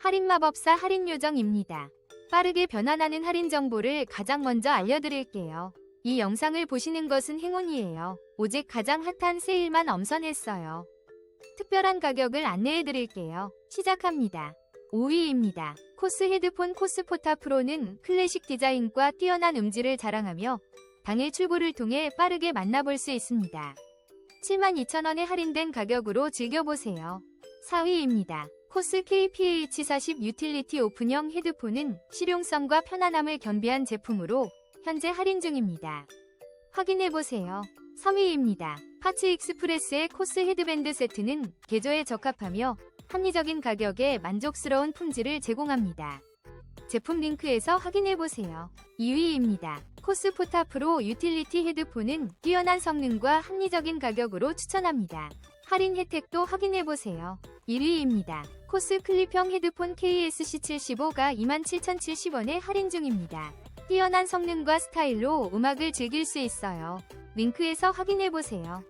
할인 마법사 할인 요정입니다. 빠르게 변환하는 할인 정보를 가장 먼저 알려드릴게요. 이 영상을 보시는 것은 행운이에요. 오직 가장 핫한 세일만 엄선했어요. 특별한 가격을 안내해드릴게요. 시작합니다. 5위입니다. 코스 헤드폰 코스 포타 프로는 클래식 디자인과 뛰어난 음질을 자랑하며 당일 출고를 통해 빠르게 만나볼 수 있습니다. 72,000원에 할인된 가격으로 즐겨보세요. 4위입니다. 코스 KPH40 유틸리티 오픈형 헤드폰은 실용성과 편안함을 겸비한 제품으로 현재 할인 중입니다. 확인해보세요. 3위입니다. 파츠 익스프레스의 코스 헤드밴드 세트는 개조에 적합하며 합리적인 가격에 만족스러운 품질을 제공합니다. 제품 링크에서 확인해보세요. 2위입니다. 코스 포타 프로 유틸리티 헤드폰은 뛰어난 성능과 합리적인 가격으로 추천합니다. 할인 혜택도 확인해보세요. 1위입니다. 코스 클립형 헤드폰 KSC75가 27,070원에 할인 중입니다. 뛰어난 성능과 스타일로 음악을 즐길 수 있어요. 링크에서 확인해보세요.